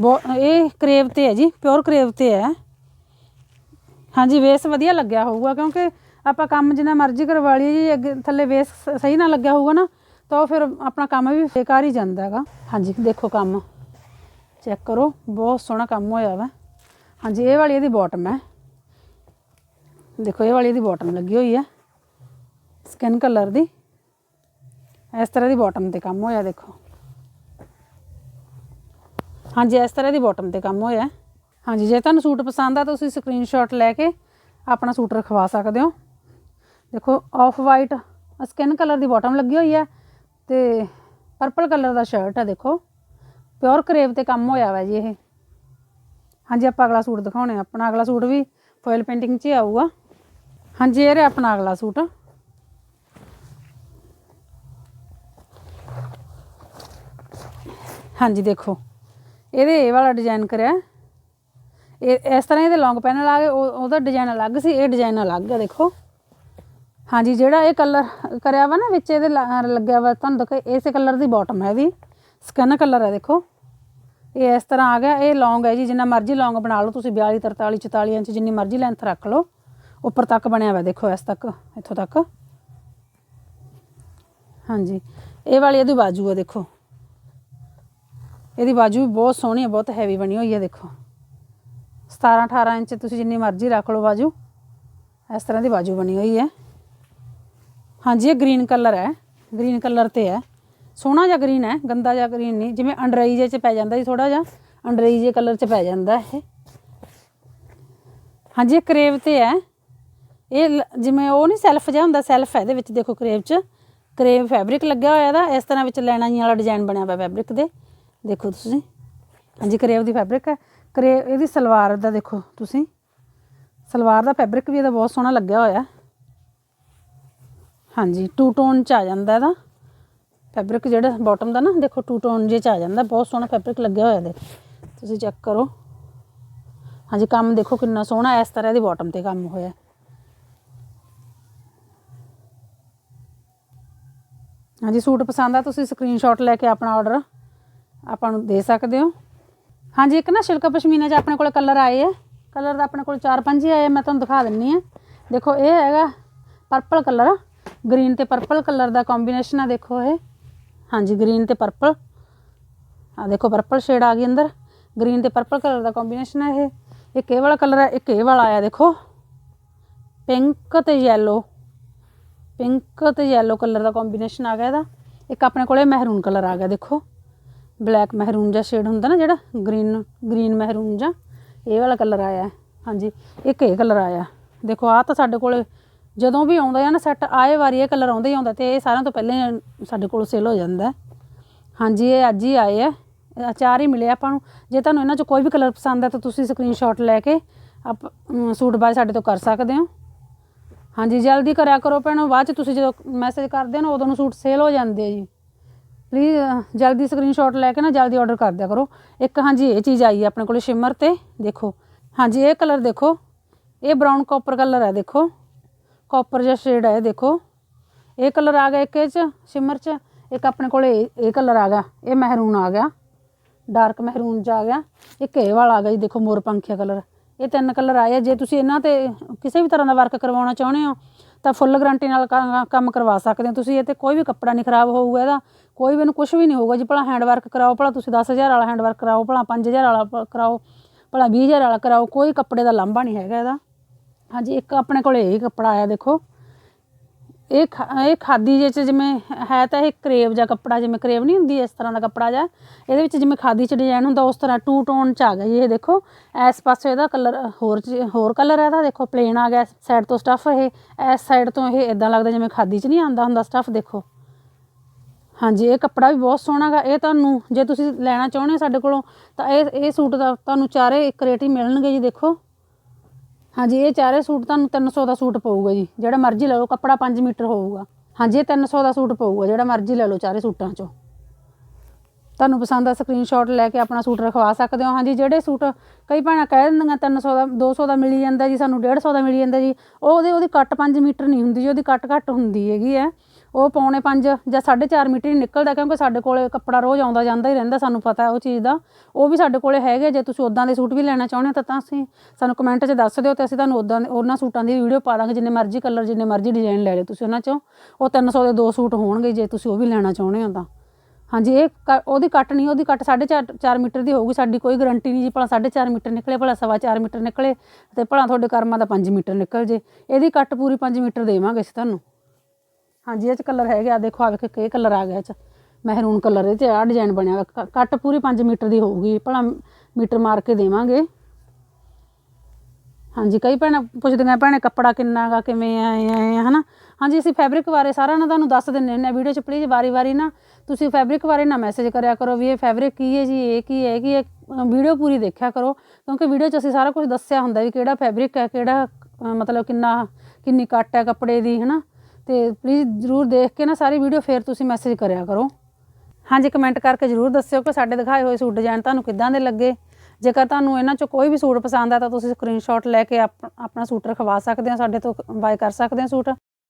ਬਹੁਤ, ਇਹ ਕਰੇਵ ਤੇ ਹੈ ਜੀ ਪਿਓਰ ਕਰੇਵ ਤੇ ਹੈ। ਹਾਂਜੀ, ਵੇਸ ਵਧੀਆ ਲੱਗਿਆ ਹੋਊਗਾ, ਕਿਉਂਕਿ ਆਪਾਂ ਕੰਮ ਜਿੰਨਾ ਮਰਜ਼ੀ ਕਰਵਾ ਲਈਏ ਜੀ, ਅੱਗੇ ਥੱਲੇ ਵੇਸ ਸਹੀ ਨਾ ਲੱਗਿਆ ਹੋਊਗਾ ਨਾ, ਤਾਂ ਉਹ ਫਿਰ ਆਪਣਾ ਕੰਮ ਵੀ ਬੇਕਾਰ ਹੀ ਜਾਂਦਾ ਹੈਗਾ। ਹਾਂਜੀ, ਦੇਖੋ ਕੰਮ। ਚੈੱਕ ਕਰੋ, ਬਹੁਤ ਸੋਹਣਾ ਕੰਮ ਹੋਇਆ ਵਾ। ਹਾਂਜੀ, ਇਹ ਵਾਲੀ ਇਹਦੀ ਬਾਟਮ ਹੈ। ਦੇਖੋ, ਇਹ ਵਾਲੀ ਇਹਦੀ ਬਾਟਮ ਲੱਗੀ ਹੋਈ ਹੈ ਸਕਿਨ ਕਲਰ ਦੀ। ਇਸ ਤਰ੍ਹਾਂ ਦੀ ਬਾਟਮ ਤੇ ਕੰਮ ਹੋਇਆ, ਦੇਖੋ। ਹਾਂਜੀ, ਇਸ ਤਰ੍ਹਾਂ ਦੀ ਬਾਟਮ ਤੇ ਕੰਮ ਹੋਇਆ। ਹਾਂਜੀ, ਜੇ ਤੁਹਾਨੂੰ ਸੂਟ ਪਸੰਦ ਆ ਤਾਂ ਤੁਸੀਂ ਸਕਰੀਨਸ਼ਾਟ ਲੈ ਕੇ ਆਪਣਾ ਸੂਟ ਰਖਵਾ ਸਕਦੇ ਹੋ। ਦੇਖੋ ਆਫ ਵਾਈਟ ਸਕਿਨ ਕਲਰ ਦੀ ਬਾਟਮ ਲੱਗੀ ਹੋਈ ਹੈ ਤੇ ਪਰਪਲ ਕਲਰ ਦਾ ਸ਼ਰਟ ਹੈ ਦੇਖੋ। ਪਿਓਰ ਕਰੇਵ ਤੇ ਕੰਮ ਹੋਇਆ ਵਾ ਜੀ ਇਹ। ਹਾਂਜੀ, ਆਪਾਂ ਅਗਲਾ ਸੂਟ ਦਿਖਾਉਣੇ ਆਪਣਾ ਅਗਲਾ ਸੂਟ ਵੀ ਫੋਇਲ ਪੇਂਟਿੰਗ 'ਚ ਹੀ ਆਊਗਾ। ਹਾਂਜੀ, ਇਹ ਰਿਹਾ ਆਪਣਾ ਅਗਲਾ ਸੂਟ। ਹਾਂਜੀ, ਦੇਖੋ। ਇਹਦੇ ਇਹ ਵਾਲਾ ਡਿਜ਼ਾਈਨ ਕਰਿਆ। ਇਹ, ਇਸ ਤਰ੍ਹਾਂ ਇਹਦੇ ਲੌਂਗ ਪੈਨਲ ਆ ਗਏ ਉਹ- ਉਹਦਾ ਡਿਜ਼ਾਈਨ ਅਲੱਗ ਸੀ, ਇਹ ਡਿਜ਼ਾਈਨ ਅਲੱਗ ਆ, ਦੇਖੋ। ਹਾਂਜੀ, ਜਿਹੜਾ ਇਹ ਕਲਰ ਕਰਿਆ ਵਾ ਨਾ, ਵਿੱਚ ਇਹਦੇ ਲ- ਲੱਗਿਆ ਵਾ, ਤੁਹਾਨੂੰ ਦੇਖੋ ਇਸੇ ਕਲਰ ਦੀ ਬਾਟਮ ਹੈ ਇਹਦੀ। ਸਕਿਨ ਕਲਰ ਹੈ ਦੇਖੋ। ਇਹ ਇਸ ਤਰ੍ਹਾਂ ਆ ਗਿਆ, ਇਹ ਲੌਂਗ ਹੈ ਜੀ, ਜਿੰਨਾ ਮਰਜ਼ੀ ਲੌਂਗ ਬਣਾ ਲਓ, ਤੁਸੀਂ 42 43 44 ਇੰਚ ਜਿੰਨੀ ਮਰਜ਼ੀ ਲੈਂਥ ਰੱਖ ਲਓ। ਉੱਪਰ ਤੱਕ ਬਣਿਆ ਵਾ, ਦੇਖੋ ਇਸ ਤੱਕ, ਇੱਥੋਂ ਤੱਕ। ਹਾਂਜੀ, ਇਹ ਵਾਲੀ ਇਹਦੀ ਬਾਜੂ ਆ, ਦੇਖੋ। ਇਹਦੀ ਬਾਜੂ ਵੀ ਬਹੁਤ ਸੋਹਣੀ ਹੈ ਬਹੁਤ ਹੈਵੀ ਬਣੀ ਹੋਈ ਹੈ ਦੇਖੋ। 17 18 ਇੰਚ, ਤੁਸੀਂ ਜਿੰਨੀ ਮਰਜ਼ੀ ਰੱਖ ਲਓ ਬਾਜੂ। ਇਸ ਤਰ੍ਹਾਂ ਦੀ ਬਾਜੂ ਬਣੀ ਹੋਈ ਹੈ ਹਾਂਜੀ, ਇਹ ਗ੍ਰੀਨ ਕਲਰ ਹੈ ਗ੍ਰੀਨ ਕਲਰ ਤੇ ਹੈ ਸੋਹਣਾ ਜਿਹਾ ਗ੍ਰੀਨ ਹੈ ਗੰਦਾ ਜਿਹਾ ਗ੍ਰੀਨ ਨਹੀਂ। ਜਿਵੇਂ ਅੰਡਰਈ ਜੇ ਚ ਪੈ ਜਾਂਦਾ ਜੀ ਥੋੜਾ ਜਿਹਾ। ਅੰਡਰਈ ਜੇ ਕਲਰ ਚ ਪੈ ਜਾਂਦਾ ਇਹ। ਹਾਂਜੀ, ਇਹ ਕਰੇਵ ਤੇ ਹੈ ਇਹ ਲ- ਜਿਵੇਂ ਉਹ ਨਹੀਂ ਸੈਲਫ ਜਿਹਾ ਹੁੰਦਾ ਸੈਲਫ ਹੈ ਇਹਦੇ ਵਿੱਚ, ਦੇਖੋ ਕਰੇਵ ਚ। ਕਰੇਵ ਫੈਬਰਿਕ ਲੱਗਿਆ ਹੋਇਆ ਦਾ ਇਸ ਤਰ੍ਹਾਂ ਵਿੱਚ ਲੈਣਾ ਜੀ ਵਾਲਾ ਡਿਜ਼ਾਈਨ ਬਣਿਆ ਹੋਇਆ ਫੈਬਰਿਕ ਦੇ। ਦੇਖੋ ਤੁਸੀਂ। ਹਾਂਜੀ ਕਰੇਵ ਦੀ ਫੈਬਰਿਕ ਹੈ। ਕਰੇਵ ਇਹਦੀ ਸਲਵਾਰ ਦਾ ਦੇਖੋ ਤੁਸੀਂ। ਸਲਵਾਰ ਦਾ ਫੈਬਰਿਕ ਵੀ ਇਹਦਾ ਬਹੁਤ ਸੋਹਣਾ ਲੱਗਿਆ ਹੋਇਆ। ਹਾਂਜੀ ਟੂ ਟੋਨ ਚ ਆ ਜਾਂਦਾ ਇਹਦਾ। ਫੈਬਰਿਕ ਜਿਹੜਾ ਬਾਟਮ ਦਾ ਨਾ, ਦੇਖੋ ਟੂ ਟੋਨ ਜੇ ਚ ਆ ਜਾਂਦਾ, ਬਹੁਤ ਸੋਹਣਾ ਫੈਬਰਿਕ ਲੱਗਿਆ ਹੋਇਆ ਇਹਦੇ। ਤੁਸੀਂ ਚੈੱਕ ਕਰੋ। ਹਾਂਜੀ, ਕੰਮ ਦੇਖੋ ਕਿੰਨਾ ਸੋਹਣਾ ਇਸ ਤਰ੍ਹਾਂ ਦੀ ਬਾਟਮ ਤੇ ਕੰਮ ਹੋਇਆ। ਹਾਂਜੀ, ਸੂਟ ਪਸੰਦ ਆ, ਤੁਸੀਂ ਸਕਰੀਨਸ਼ਾਟ ਲੈ ਕੇ ਆਪਣਾ ਆਰਡਰ ਆਪਾਂ ਨੂੰ ਦੇ ਸਕਦੇ ਹੋ। ਹਾਂਜੀ, ਇੱਕ ਨਾ ਸ਼ਿਲਕਾ ਪਸ਼ਮੀਨਾ 'ਚ ਆਪਣੇ ਕੋਲ ਕਲਰ ਆਏ ਆ। ਕਲਰ ਦਾ ਆਪਣੇ ਕੋਲ 4-5 ਹੀ ਆਏ ਮੈਂ ਤੁਹਾਨੂੰ ਦਿਖਾ ਦਿੰਨੀ ਆ। ਦੇਖੋ, ਇਹ ਹੈਗਾ ਪਰਪਲ ਕਲਰ ਗ੍ਰੀਨ ਤੇ ਪਰਪਲ ਕਲਰ ਦਾ ਕੰਬੀਨੇਸ਼ਨ ਆ, ਦੇਖੋ ਇਹ। ਹਾਂਜੀ ਗ੍ਰੀਨ ਤੇ ਪਰਪਲ ਆ ਦੇਖੋ ਪਰਪਲ ਸ਼ੇਡ ਆ ਗਈ ਅੰਦਰ। ਗ੍ਰੀਨ ਤੇ ਪਰਪਲ ਕਲਰ ਦਾ ਕੰਬੀਨੇਸ਼ਨ ਹੈ ਇਹ। ਇੱਕ ਇਹ ਵਾਲਾ ਕਲਰ ਹੈ ਇੱਕ ਇਹ ਵਾਲਾ ਆਇਆ, ਦੇਖੋ। ਪਿੰਕ ਤੇ ਯੈਲੋ ਪਿੰਕ ਤੇ ਯੈਲੋ ਕਲਰ ਦਾ ਕੰਬੀਨੇਸ਼ਨ ਆ ਗਿਆ ਇਹਦਾ। ਇੱਕ ਆਪਣੇ ਕੋਲੇ ਮਹਿਰੂਨ ਕਲਰ ਆ ਗਿਆ, ਦੇਖੋ। ਬਲੈਕ ਮਹਿਰੂਨ ਜਿਹਾ ਸ਼ੇਡ ਹੁੰਦਾ ਨਾ ਜਿਹੜਾ ਗ੍ਰੀਨ ਗ੍ਰੀਨ ਮਹਿਰੂਨ ਜਾਂ ਇਹ ਵਾਲਾ ਕਲਰ ਆਇਆ ਹਾਂਜੀ, ਇੱਕ ਇਹ ਕਲਰ ਆਇਆ। ਦੇਖੋ ਆ ਤਾਂ ਸਾਡੇ ਕੋਲ ਜਦੋਂ ਵੀ ਆਉਂਦਾ ਹੈ ਨਾ ਸੈੱਟ ਆਏ ਵਾਰੀ ਇਹ ਕਲਰ ਆਉਂਦਾ ਹੀ ਆਉਂਦਾ ਤੇ ਇਹ ਸਾਰਿਆਂ ਤੋਂ ਪਹਿਲਾਂ ਹੀ ਸਾਡੇ ਕੋਲ ਸੇਲ ਹੋ ਜਾਂਦਾ ਹਾਂਜੀ, ਇਹ ਅੱਜ ਹੀ ਆਏ ਆ ਚਾਰ ਹੀ ਮਿਲੇ ਆਪਾਂ ਨੂੰ। ਜੇ ਤੁਹਾਨੂੰ ਇਹਨਾਂ 'ਚੋਂ ਕੋਈ ਵੀ ਕਲਰ ਪਸੰਦ ਹੈ ਤਾਂ ਤੁਸੀਂ ਸਕਰੀਨਸ਼ਾਟ ਲੈ ਕੇ ਆਪ ਸੂਟ ਬਾਏ ਸਾਡੇ ਤੋਂ ਕਰ ਸਕਦੇ ਹੋ। ਹਾਂਜੀ, ਜਲਦੀ ਕਰਿਆ ਕਰੋ ਭੈਣੋ, ਬਾਅਦ 'ਚ ਤੁਸੀਂ ਜਦੋਂ ਮੈਸੇਜ ਕਰਦੇ ਹੋ ਨਾ, ਉਦੋਂ ਨੂੰ ਸੂਟ ਸੇਲ ਹੋ ਜਾਂਦੇ ਆ ਜੀ। ਪਲੀਜ਼ ਜਲਦੀ ਸਕਰੀਨਸ਼ਾਟ ਲੈ ਕੇ ਨਾ ਜਲਦੀ ਆਰਡਰ ਕਰ ਦਿਆ ਕਰੋ। ਇੱਕ ਹਾਂਜੀ, ਇਹ ਚੀਜ਼ ਆਈ ਹੈ ਆਪਣੇ ਕੋਲ ਸ਼ਿਮਰ ਤੇ, ਦੇਖੋ। ਹਾਂਜੀ, ਇਹ ਕਲਰ ਦੇਖੋ। ਇਹ ਬਰਾਊਨ ਕਾਪਰ ਕਲਰ ਹੈ ਦੇਖੋ। ਕਾਪਰ ਜਿਹਾ ਸ਼ੇਡ ਹੈ ਇਹ ਦੇਖੋ। ਇਹ ਕਲਰ ਆ ਗਿਆ ਇੱਕ ਇਹ ਚ ਸ਼ਿਮਰ ਚ। ਇੱਕ ਆਪਣੇ ਕੋਲ ਇਹ ਇਹ ਕਲਰ ਆ ਗਿਆ। ਇਹ ਮਹਿਰੂਨ ਆ ਗਿਆ। ਡਾਰਕ ਮਹਿਰੂਨ ਚ ਆ ਗਿਆ। ਇੱਕ ਇਹ ਵਾਲਾ ਆ ਗਿਆ ਜੀ, ਦੇਖੋ, ਮੋਰ ਪੰਖੀਆ ਕਲਰ ਇਹ ਤਿੰਨ ਕਲਰ ਆਏ ਆ। ਜੇ ਤੁਸੀਂ ਇਹਨਾਂ ਤੇ ਕਿਸੇ ਵੀ ਤਰ੍ਹਾਂ ਦਾ ਵਰਕ ਕਰਵਾਉਣਾ ਚਾਹੁੰਦੇ ਹੋ, ਤਾਂ ਫੁੱਲ ਗਰੰਟੀ ਨਾਲ ਕੰਮ ਕਰਵਾ ਸਕਦੇ ਹੋ। ਤੁਸੀਂ ਇਹ ਤੇ ਕੋਈ ਵੀ ਕੱਪੜਾ ਨਹੀਂ ਖਰਾਬ ਹੋਊਗਾ ਇਹਦਾ। ਕੋਈ ਵੀ ਇਹਨੂੰ ਕੁਝ ਵੀ ਨਹੀਂ ਹੋਊਗਾ ਜੀ। ਭਲਾ ਹੈਂਡ ਵਰਕ ਕਰਾਓ, ਭਲਾ ਤੁਸੀਂ 10000 ਵਾਲਾ ਹੈਂਡ ਵਰਕ ਕਰਾਓ, ਭਲਾ 5000 ਵਾਲਾ ਕਰਾਓ, ਭਲਾ 20000 ਵਾਲਾ ਕਰਾਓ। ਕੋਈ ਕੱਪੜੇ ਦਾ ਲਾਂਭਾ ਨਹੀਂ ਹੈਗਾ ਇਹਦਾ। ਹਾਂਜੀ, ਇੱਕ ਆਪਣੇ ਕੋਲ ਇਹ ਕੱਪੜਾ ਆਇਆ, ਦੇਖੋ। ਇਹ ਖਾ- ਇਹ ਖਾਦੀ ਜੇ ਚ ਜਿਵੇਂ ਹੈ ਤਾਂ ਇਹ ਕਰੇਵ ਜਾਂ ਕੱਪੜਾ, ਜਿਵੇਂ ਕਰੇਵ ਨਹੀਂ ਹੁੰਦੀ ਇਸ ਤਰ੍ਹਾਂ ਦਾ ਕੱਪੜਾ ਜਾਂ ਇਹਦੇ ਵਿੱਚ ਜਿਵੇਂ ਖਾਦੀ ਚ ਡਿਜ਼ਾਈਨ ਹੁੰਦਾ, ਉਸ ਤਰ੍ਹਾਂ ਟੂ ਟੋਨ ਚ ਆ ਗਿਆ ਜੀ ਇਹ ਦੇਖੋ। ਇਸ ਪਾਸੇ ਇਹਦਾ ਕਲਰ ਹੋਰ ਚ- ਹੋਰ ਕਲਰ ਹੈ ਇਹਦਾ, ਦੇਖੋ ਪਲੇਨ ਆ ਗਿਆ ਸਾਈਡ ਤੋਂ ਸਟੱਫ ਇਹ। ਇਸ ਸਾਈਡ ਤੋਂ ਇਹ ਇਦਾਂ ਲੱਗਦਾ ਜਿਵੇਂ ਖਾਦੀ ਚ ਨਹੀਂ ਆਂਦਾ ਹੁੰਦਾ ਸਟੱਫ ਦੇਖੋ। ਹਾਂਜੀ, ਇਹ ਕੱਪੜਾ ਵੀ ਬਹੁਤ ਸੋਹਣਾ ਗਾ। ਇਹ ਤੁਹਾਨੂੰ, ਜੇ ਤੁਸੀਂ ਲੈਣਾ ਚਾਹੁੰਦੇ ਹੋ ਸਾਡੇ ਕੋਲੋਂ, ਤਾਂ ਇਹ ਇਹ ਸੂਟ ਦਾ ਤੁਹਾਨੂੰ ਚਾਰੇ ਇੱਕ ਰੇਟ ਹੀ ਮਿਲਣਗੇ ਜੀ, ਦੇਖੋ। ਹਾਂਜੀ, ਇਹ ਚਾਰੇ ਸੂਟ ਤੁਹਾਨੂੰ 300 ਦਾ ਸੂਟ ਪਊਗਾ ਜੀ। ਜਿਹੜਾ ਮਰਜ਼ੀ ਲੈ ਲਓ, ਕੱਪੜਾ 5 ਮੀਟਰ ਹੋਊਗਾ। ਹਾਂਜੀ, ਇਹ 300 ਦਾ ਸੂਟ ਪਊਗਾ, ਜਿਹੜਾ ਮਰਜ਼ੀ ਲੈ ਲਓ ਚਾਰੇ ਸੂਟਾਂ ਚੋਂ। ਤੁਹਾਨੂੰ ਪਸੰਦ ਆ ਸਕਰੀਨਸ਼ਾਟ ਲੈ ਕੇ ਆਪਣਾ ਸੂਟ ਰਖਵਾ ਸਕਦੇ ਹੋ। ਹਾਂਜੀ, ਜਿਹੜੇ ਸੂਟ ਕਈ ਭੈਣਾਂ ਕਹਿ ਦਿੰਦੀਆਂ 300 ਦਾ 200 ਦਾ ਮਿਲੀ ਜਾਂਦਾ ਜੀ, ਸਾਨੂੰ 150 ਦਾ ਮਿਲ ਜਾਂਦਾ ਜੀ। ਉਹ ਉਹਦੇ ਉਹਦੀ ਕੱਟ 5 ਮੀਟਰ ਨਹੀਂ ਹੁੰਦੀ ਜੀ, ਉਹਦੀ ਕੱਟ ਘੱਟ ਹੁੰਦੀ ਹੈਗੀ ਹੈ। ਉਹ ਪੌਣੇ 5 ਜਾਂ 4.5 ਮੀਟਰ ਹੀ ਨਿਕਲਦਾ ਕਿਉਂਕਿ ਸਾਡੇ ਕੋਲੇ ਕੱਪੜਾ ਰੋਜ਼ ਆਉਂਦਾ ਜਾਂਦਾ ਹੀ ਰਹਿੰਦਾ, ਸਾਨੂੰ ਪਤਾ ਉਹ ਚੀਜ਼ ਦਾ। ਉਹ ਵੀ ਸਾਡੇ ਕੋਲੇ ਹੈਗੇ, ਜੇ ਤੁਸੀਂ ਉਦਾਂ ਦੇ ਸੂਟ ਵੀ ਲੈਣਾ ਚਾਹੁੰਦੇ ਹੋ ਤਾਂ ਤਾਂ ਅਸੀਂ ਸਾਨੂੰ ਕਮੈਂਟ 'ਚ ਦੱਸ ਦਿਓ ਤੇ ਅਸੀਂ ਤੁਹਾਨੂੰ ਉਦਾਂ ਦੇ ਉਹਨਾਂ ਸੂਟਾਂ ਦੀ ਵੀਡੀਓ ਪਾ ਦਾਂਗੇ, ਜਿੰਨੇ ਮਰਜ਼ੀ ਕਲਰ ਜਿੰਨੇ ਮਰਜ਼ੀ ਡਿਜ਼ਾਈਨ ਲੈ ਲਿਓ ਤੁਸੀਂ ਉਹਨਾਂ 'ਚੋਂ। ਉਹ 300 ਦੇ ਦੋ ਸੂਟ ਹੋਣਗੇ ਜੇ ਤੁਸੀਂ ਉਹ ਵੀ ਲੈਣਾ ਚਾਹੁੰਦੇ ਹੋ ਤਾਂ। ਹਾਂਜੀ, ਇਹ ਕ- ਉਹਦੀ ਕੱਟ ਨਹੀਂ, ਉਹਦੀ ਕੱਟ 4.5 4 ਮੀਟਰ ਦੀ ਹੋਊਗੀ, ਸਾਡੀ ਕੋਈ ਗਰੰਟੀ ਨਹੀਂ ਜੀ, ਭਲਾ 4.5 ਮੀਟਰ ਨਿਕਲੇ, ਭਲਾ ਸਵਾ 4 ਮੀਟਰ ਨਿਕਲੇ ਤੇ ਭਲਾ ਤੁਹਾਡੇ ਕਰਮਾਂ ਦਾ 5 ਮੀਟਰ ਨਿਕਲ ਜੇ। ਇਹਦੀ ਕੱਟ ਪੂਰੀ 5 ਮੀਟਰ ਦੇਵਾਂਗੇ ਅਸੀਂ ਤੁਹਾਨੂੰ। ਹਾਂਜੀ ਇਹ ਚ ਕਲਰ ਹੈਗੇ ਆ ਦੇਖੋ ਆ ਵੇਖ ਕੇ ਕਲਰ ਆ ਗਿਆ ਇਹ ਚ। ਮਹਿਰੂਨ ਕਲਰ ਇਹ ਚ ਆ ਡਿਜ਼ਾਈਨ ਬਣਿਆ ਹੋਇਆ। ਕ- ਕੱਟ ਪੂਰੀ 5 ਮੀਟਰ ਦੀ ਹੋਊਗੀ। ਭਲਾ ਮੀਟਰ ਮਾਰ ਕੇ ਦੇਵਾਂਗੇ। ਹਾਂਜੀ ਕਈ ਭੈਣਾਂ ਪੁੱਛਦੀਆਂ ਭੈਣੇ ਕੱਪੜਾ ਕਿੰਨਾ ਗਾ ਕਿਵੇਂ ਆਏ ਐਂ ਆ ਹਨਾ? ਹਾਂਜੀ ਅਸੀਂ ਫੈਬਰਿਕ ਬਾਰੇ ਸਾਰਾ ਨਾ ਤੁਹਾਨੂੰ ਦੱਸ ਦਿੰਨੇ ਨੇ ਵੀਡੀਓ 'ਚ। ਪਲੀਜ਼ ਵਾਰੀ-ਵਾਰੀ ਨਾ ਤੁਸੀਂ ਫੈਬਰਿਕ ਬਾਰੇ ਨਾ ਮੈਸੇਜ ਕਰਿਆ ਕਰੋ ਵੀ ਇਹ ਫੈਬਰਿਕ ਕੀ ਹੈ ਜੀ ਇਹ ਕੀ ਹੈ ਕਿ ਇਹ ਵੀਡੀਓ ਪੂਰੀ ਦੇਖਿਆ ਕਰੋ ਕਿਉਂਕਿ ਵੀਡੀਓ 'ਚ ਅਸੀਂ ਸਾਰਾ ਕੁਝ ਦੱਸਿਆ ਹੁੰਦਾ ਵੀ ਕਿਹੜਾ ਫੈਬਰਿਕ ਹੈ ਕਿਹੜਾ ਅ, ਮਤਲਬ ਕਿੰਨਾ ਕਿੰਨੀ ਕੱਟ ਹੈ ਕੱਪੜੇ ਦੀ ਹਨਾ? ਤੇ ਪਲੀਜ਼ ਜਰੂਰ ਦੇਖ ਕੇ ਨਾ ਸਾਰੀ ਵੀਡੀਓ ਫੇਰ ਤੁਸੀਂ ਮੈਸੇਜ ਕਰਿਆ ਕਰੋ। ਹਾਂਜੀ ਕਮੈਂਟ ਕਰਕੇ ਜਰੂਰ ਦੱਸਿਓ ਕਿ ਸਾਡੇ ਦਿਖਾਏ ਹੋਏ ਸੂਟ ਡਿਜ਼ਾਈਨ ਤੁਹਾਨੂੰ ਕਿੱਦਾਂ ਦੇ ਲੱਗੇ। ਜੇਕਰ ਤੁਹਾਨੂੰ ਇਹਨਾਂ ਚੋਂ ਕੋਈ ਵੀ ਸੂਟ ਪਸੰਦ ਆ ਤਾਂ ਤੁਸੀਂ ਸਕਰੀਨਸ਼ਾਟ ਲੈ ਕੇ ਆਪ- ਆਪਣਾ ਸੂਟ ਰਖਵਾ ਸਕਦੇ ਹੋ, ਸਾਡੇ ਤੋਂ ਬਾਏ ਕਰ ਸਕਦੇ ਹੋ ਸੂਟ।